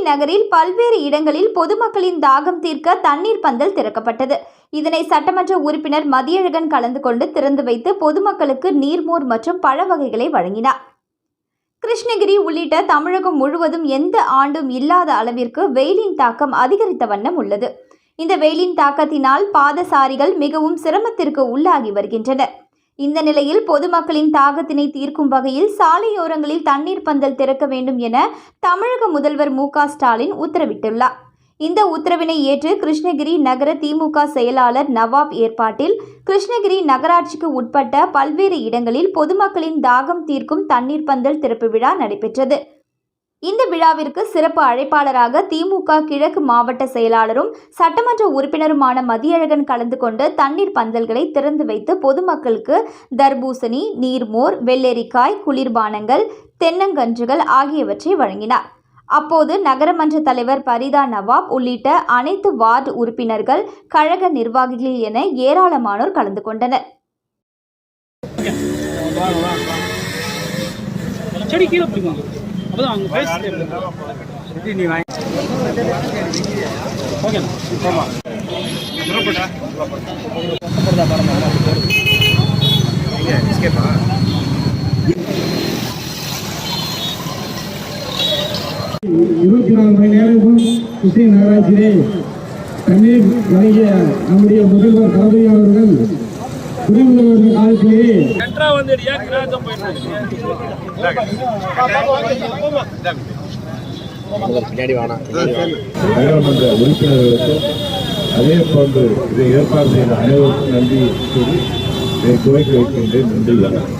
நகரில் பல்வேறு இடங்களில் பொதுமக்களின் தாகம் தீர்க்க தண்ணீர் பந்தல் திறக்கப்பட்டது. இதனை சட்டமன்ற உறுப்பினர் மதியழகன் கலந்து கொண்டு திறந்து வைத்து பொதுமக்களுக்கு நீர்மோர் மற்றும் பழ வகைகளை வழங்கினார். கிருஷ்ணகிரி உள்ளிட்ட தமிழகம் முழுவதும் எந்த ஆண்டும் இல்லாத அளவிற்கு வெயிலின் தாக்கம் அதிகரித்த வண்ணம் உள்ளது. இந்த வெயிலின் தாக்கத்தினால் பாதசாரிகள் மிகவும் சிரமத்திற்கு உள்ளாகி வருகின்றனர். இந்த நிலையில் பொதுமக்களின் தாகத்தினை தீர்க்கும் வகையில் சாலையோரங்களில் தண்ணீர் பந்தல் திறக்க வேண்டும் என தமிழக முதல்வர் மு ஸ்டாலின் உத்தரவிட்டுள்ளார். இந்த உத்தரவினை ஏற்று கிருஷ்ணகிரி நகர திமுக செயலாளர் நவாப் ஏற்பாட்டில் கிருஷ்ணகிரி நகராட்சிக்கு உட்பட்ட பல்வேறு இடங்களில் பொதுமக்களின் தாகம் தீர்க்கும் தண்ணீர் பந்தல் திறப்பு விழா நடைபெற்றது. இந்த விழாவிற்கு சிறப்பு அழைப்பாளராக திமுக கிழக்கு மாவட்ட செயலாளரும் சட்டமன்ற உறுப்பினருமான மதியழகன் கலந்து கொண்டு தண்ணீர் பந்தல்களை திறந்து வைத்து பொதுமக்களுக்கு தர்பூசணி நீர்மோர் வெள்ளரிக்காய் குளிர்பானங்கள் தென்னங்கன்றுகள் ஆகியவற்றை வழங்கினார். அப்போது நகரமன்ற தலைவர் பரிதா நவாப் உள்ளிட்ட அனைத்து வார்டு உறுப்பினர்கள் கழக நிர்வாகிகள் என ஏராளமானோர் கலந்து கொண்டனர். செடி கீழே பிடிக்கும் அப்பதான் அவங்க பேசிட்டு நீ வாங்கி எஸ்கேப்பா இருபத்தி நாலு மணி நேரமும் கிருஷ்ணகிரி நகராட்சியிலே தண்ணீர் வழங்கிய நம்முடைய முதல்வர் தளபதி அவர்கள் பின்னாடி வேணாம் நகரமன்ற உறுப்பினர்களுக்கும் அதே போன்று இதை ஏற்பாடு செய்த அனைவருக்கும் நன்றி கூறி இதை துவக்கி வைக்கின்றேன். நன்றி வணக்கம்.